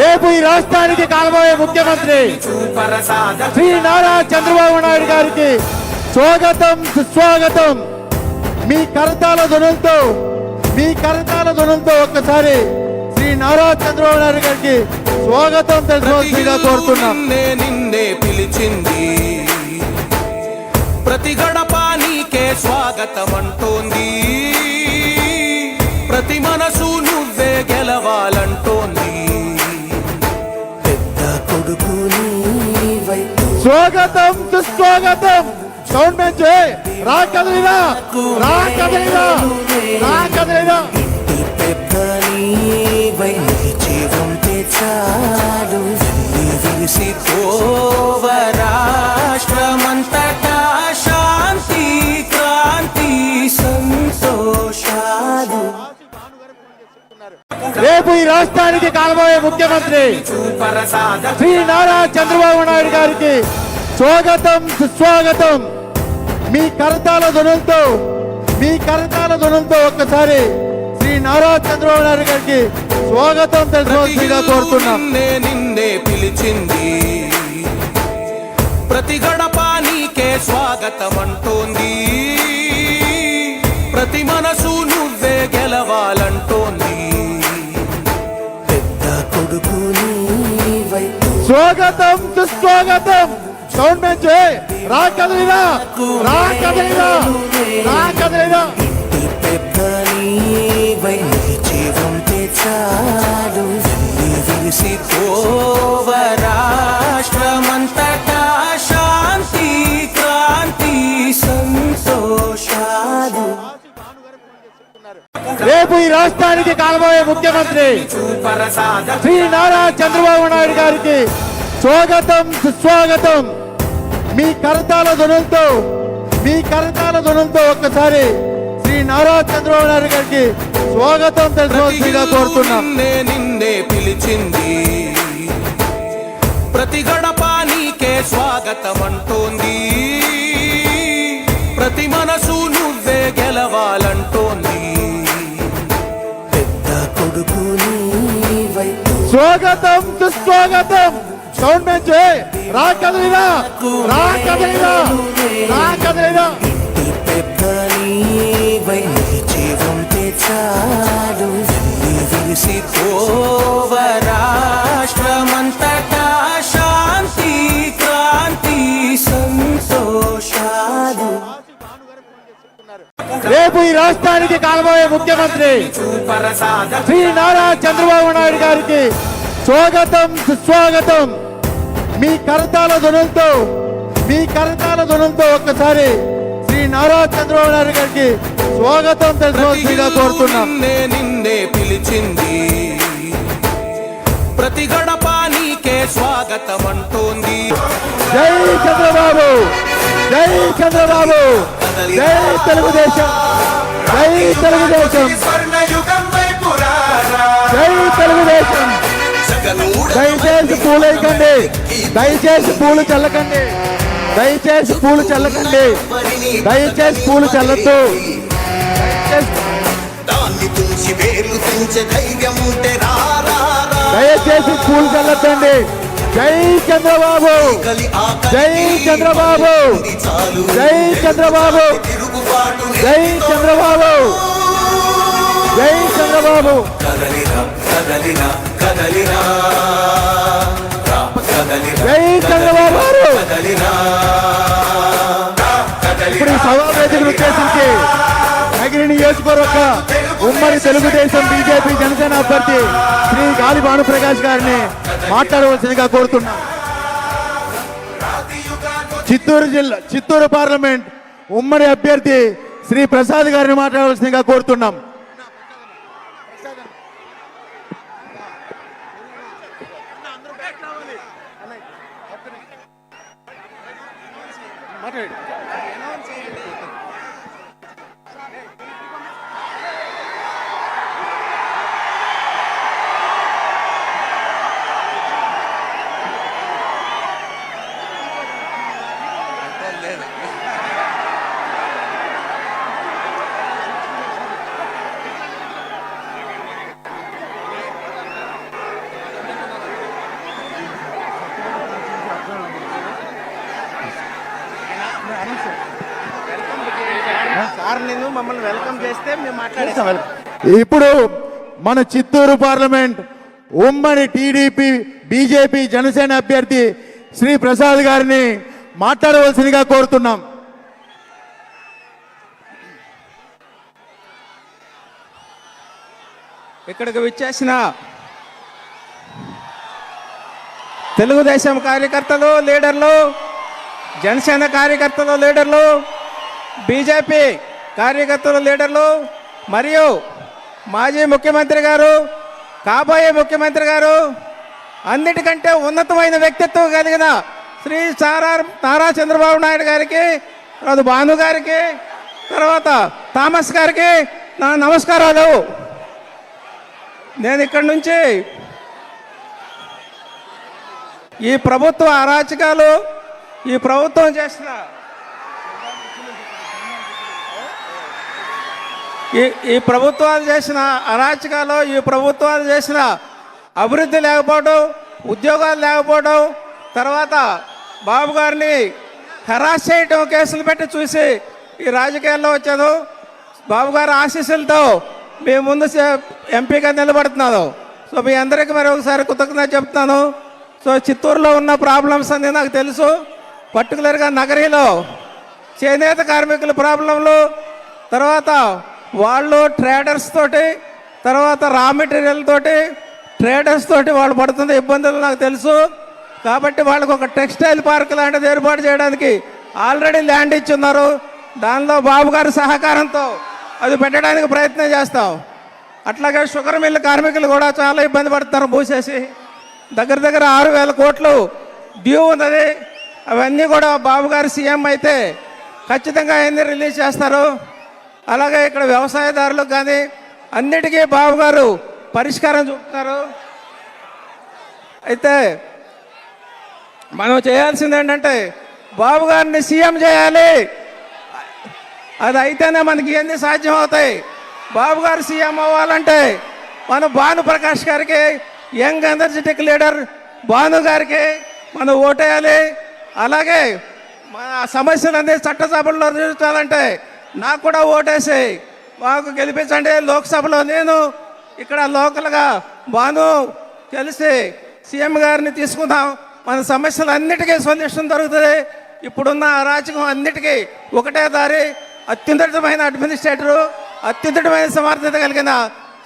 రేపు ఈ రాష్ట్రానికి కాలబోయే ముఖ్యమంత్రి శ్రీ నారా చంద్రబాబు నాయుడు గారికి స్వాగతం సుస్వాగతం. మీ కరతాల ధ్వనులతో మీ కరతాల ధ్వనులతో ఒక్కసారి శ్రీ నారా చంద్రబాబు నాయుడు గారికి స్వాగతం తెలుసుకోవాల్సిందిగా కోరుతున్నాం. నిన్నే పిలిచింది. ప్రతి గడప నీకే స్వాగతం అంటోంది ప్రతి మనసు నువ్వే గెలవాలంటోంది. స్వాగతం సుస్వాగతం. సౌండ్ పెంచే రా కదలిరా రా కదలిరా రా కదలిరా చాలు. రాష్ట్రమంతటా శాంతి క్రాంతి సంతోషాలు. రేపు ఈ రాష్ట్రానికి కాలబోయే ముఖ్యమంత్రి శ్రీ నారా చంద్రబాబు నాయుడు గారికి స్వాగతం సుస్వాగతం. మీ కరతాల ధ్వనులతో మీ కరతాల ధ్వనులతో ఒక్కసారి శ్రీ నారా చంద్రబాబు నాయుడు గారికి స్వాగతం తెలుసుకోవాల్సిందిగా కోరుతున్నాం. నిన్నే పిలిచింది. ప్రతి గడప నీకే స్వాగతం అంటోంది ప్రతి మనసు నువ్వే గెలవాలంటోంది. పెద్ద కొడుకు స్వాగతం సుస్వాగతం. సౌండ్ పెంచే రా కదలిరా రా కదలిరా రా కదలిరా చాలు శాంతి క్రాంతి సంతోషాలు రేపు ఈ రాష్ట్రానికి కాలబోయే ముఖ్యమంత్రి శ్రీ నారా చంద్రబాబు నాయుడు గారికి స్వాగతం సుస్వాగతం. మీ కరతాల ధ్వనులతో మీ కరతాల ధ్వనులతో ఒక్కసారి శ్రీ నారా చంద్రబాబు నాయుడు గారికి స్వాగతం తెలుసుకోవాల్సిందిగా కోరుతున్నాం. నిన్నే పిలిచింది. ప్రతి గడప నీకే స్వాగతం అంటోంది ప్రతి మనసు నువ్వే గెలవాలంటోంది. పెద్ద కొడుకు స్వాగతం సుస్వాగతం. సౌండ్ పెంచే రా కదలిరా రా కదలిరా రా కదలిరా చాలు. రాష్ట్రమంతటా శాంతి క్రాంతి సంతోషాలు రేపు ఈ రాష్ట్రానికి కాలబోయే ముఖ్యమంత్రి శ్రీ నారా చంద్రబాబు నాయుడు గారికి స్వాగతం సుస్వాగతం. మీ కరతాల ధ్వనులతో మీ కరతాల ధ్వనులతో ఒక్కసారి శ్రీ నారా చంద్రబాబు నాయుడు గారికి స్వాగతం తెలుసుకోవాల్సిందిగా కోరుతున్నాం. నిన్నే పిలిచింది. ప్రతి గడప నీకే స్వాగతం అంటోంది జై చంద్రబాబు జై చంద్రబాబు జై తెలుగుదేశం జై తెలుగుదేశం. పూలు వేయకండి దయచేసి పూలు చల్లకండి. దయచేసి పూలు చల్లకండి. దయచేసి పూలు చల్లద్దు. దయచేసి పూలు చల్లద్దండి. జై చంద్రబాబు. జై చంద్రబాబు. జై చంద్రబాబు. జై చంద్రబాబు. జై చంద్రబాబు. కదలిరా కదలిరా కదలిరా. జై చంద్రబాబు గారు ఇప్పుడు ఈ సభా వేదికను ఉద్దేశించి నగిరి నియోజకవర్గ ఉమ్మడి తెలుగుదేశం బీజేపీ జనసేన అభ్యర్థి శ్రీ గాలి భానుప్రకాష్ గారిని మాట్లాడవలసిందిగా కోరుతున్నాం. చిత్తూరు జిల్లా చిత్తూరు పార్లమెంట్ ఉమ్మడి అభ్యర్థి శ్రీ ప్రసాద్ గారిని మాట్లాడవలసిందిగా కోరుతున్నాం. Margaret. మమ్మల్ని వెల్కమ్ చేస్తే మేము మాట్లాడేస్తాం. ఇప్పుడు మన చిత్తూరు పార్లమెంట్ ఉమ్మడి టీడీపీ బీజేపీ జనసేన అభ్యర్థి శ్రీ ప్రసాద్ గారిని మాట్లాడవలసిందిగా కోరుతున్నాం. ఇక్కడికి విచ్చేసిన తెలుగుదేశం కార్యకర్తలు లీడర్లు జనసేన కార్యకర్తలు లీడర్లు బీజేపీ కార్యకర్తలు లీడర్లు మరియు మాజీ ముఖ్యమంత్రి గారు కాబోయే ముఖ్యమంత్రి గారు అన్నిటికంటే ఉన్నతమైన వ్యక్తిత్వం కలిగిన శ్రీ సారా నారా చంద్రబాబు నాయుడు గారికి తర్వాత భాను గారికి తర్వాత థామస్ గారికి నా నమస్కారాలు. నేను ఇక్కడి నుంచి ఈ ప్రభుత్వ అరాచకాలు ఈ ప్రభుత్వం చేసిన ఈ ఈ ప్రభుత్వాలు చేసిన అరాచకాలు ఈ ప్రభుత్వాలు చేసిన అభివృద్ధి లేకపోవడం ఉద్యోగాలు లేకపోవడం తర్వాత బాబు గారిని హెరాస్ చేయటం కేసులు పెట్టి చూసి ఈ రాజకీయాల్లో వచ్చాను. బాబు గారి ఆశీస్సులతో మీ ముందు ఎంపీగా నిలబడుతున్నాను. సో మీ అందరికీ మరి ఒకసారి కృతజ్ఞత చెప్తున్నాను. సో చిత్తూరులో ఉన్న ప్రాబ్లమ్స్ అన్నీ నాకు తెలుసు. పర్టికులర్గా నగరీలో చేనేత కార్మికుల ప్రాబ్లంలు తర్వాత వాళ్ళు ట్రేడర్స్ తోటి తర్వాత రా మెటీరియల్ తోటి ట్రేడర్స్ తోటి వాళ్ళు పడుతున్న ఇబ్బందులు నాకు తెలుసు. కాబట్టి వాళ్ళకు ఒక టెక్స్టైల్ పార్క్ లాంటిది ఏర్పాటు చేయడానికి ఆల్రెడీ ల్యాండ్ ఇచ్చున్నారు. దానిలో బాబు గారి సహకారంతో అది పెట్టడానికి ప్రయత్నం చేస్తాం. అట్లాగే షుగర్ మిల్లు కార్మికులు కూడా చాలా ఇబ్బంది పడుతున్నారు మూసేసి. దగ్గర దగ్గర ఆరు వేల కోట్లు డ్యూ ఉన్నది. అవన్నీ కూడా బాబు గారు సీఎం అయితే ఖచ్చితంగా అవన్నీ రిలీజ్ చేస్తారు. అలాగే ఇక్కడ వ్యవసాయదారులకు కానీ అన్నిటికీ బాబు గారు పరిష్కారం చూపుతున్నారు అయితే మనం చేయాల్సింది ఏంటంటే బాబు గారిని సీఎం చేయాలి. అది అయితేనే మనకి ఇవన్నీ సాధ్యం అవుతాయి బాబు గారు సీఎం అవ్వాలంటే మన భాను ప్రకాష్ గారికి యంగ్ ఎనర్జెటిక్ లీడర్ భాను గారికి మనం ఓటేయాలి. అలాగే మన సమస్యలన్నీ చట్టసభల్లో తీర్చాలంటే నాకు కూడా ఓటేసి. మాకు గెలిపించండి లోక్సభలో నేను ఇక్కడ లోకల్గా బాను కలిసి సీఎం గారిని తీసుకుందాం. మన సమస్యలన్నిటికీ స్పందించడం జరుగుతుంది ఇప్పుడున్న అరాచకం అన్నిటికీ ఒకటే దారి. అత్యున్నతమైన అడ్మినిస్ట్రేటరు అత్యున్నతమైన సమర్థత కలిగిన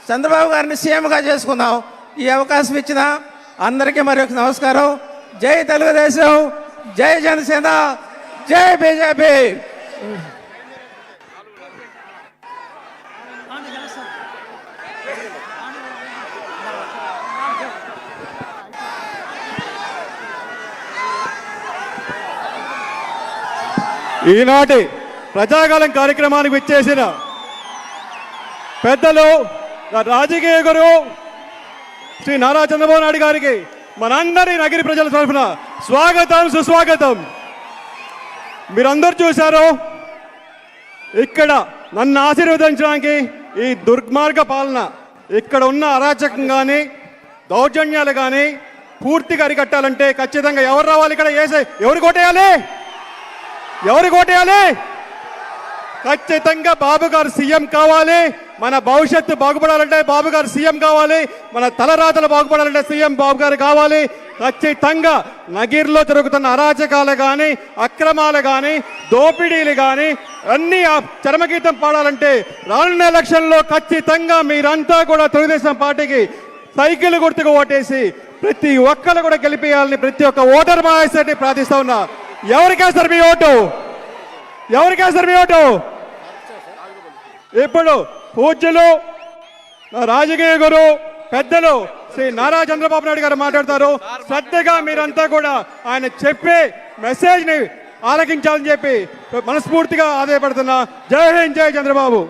చంద్రబాబు గారిని సీఎంగా చేసుకుందాం. ఈ అవకాశం ఇచ్చిన అందరికీ మరి ఒక నమస్కారం. జై తెలుగుదేశం జై జనసేన జై బీజేపీ. ఈనాటి ప్రజాకాలం కార్యక్రమానికి విచ్చేసిన పెద్దలు నా రాజకీయ గురువు శ్రీ నారా చంద్రబాబు నాయుడు గారికి మనందరి నగిరి ప్రజల తరఫున స్వాగతం సుస్వాగతం. మీరందరూ చూశారు ఇక్కడ నన్ను ఆశీర్వదించడానికి ఈ దుర్మార్గ పాలన ఇక్కడ ఉన్న అరాచకం కానీ దౌర్జన్యాలు కానీ పూర్తిగా అరికట్టాలంటే ఖచ్చితంగా ఎవరు రావాలి ఇక్కడ? వేసే ఎవరు కొట్టేయాలి? ఎవరు కోటేయాలి ఖచ్చితంగా బాబు గారు సీఎం కావాలి. మన భవిష్యత్తు బాగుపడాలంటే బాబు గారు సీఎం కావాలి. మన తలరాతలు బాగుపడాలంటే సీఎం బాబు గారు కావాలి. ఖచ్చితంగా నగిర్లో జరుగుతున్న అరాచకాలు కానీ అక్రమాలు కానీ దోపిడీలు కానీ అన్నీ ఆ చరమగీతం పాడాలంటే రానున్న ఎలక్షన్లో ఖచ్చితంగా మీరంతా కూడా తెలుగుదేశం పార్టీకి సైకిల్ గుర్తుకు ఓటేసి ప్రతి ఒక్కరు కూడా గెలిపేయాలని ప్రతి ఒక్క ఓటర్ మహాశక్తి ప్రార్థిస్తా ఉన్నా. ఎవరికేస్తారు మీ ఓటు? ఎవరికేస్తారు మీ ఓటు? ఇప్పుడు పూజ్యులు రాజకీయ గురు పెద్దలు శ్రీ నారా చంద్రబాబు నాయుడు గారు మాట్లాడతారు. శ్రద్ధగా మీరంతా కూడా ఆయన చెప్పే మెసేజ్ని ఆలకించాలని చెప్పి మనస్ఫూర్తిగా ఆదాయపడుతున్నా జై హింద్ జై చంద్రబాబు.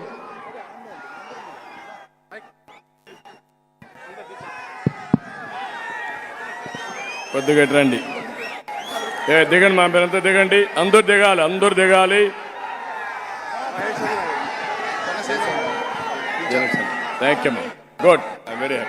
కొద్దిగా రండి. దిగండి మా పేరంతా దిగండి. అందరు దిగాలి అందరు దిగాలి. Thank you good I very happy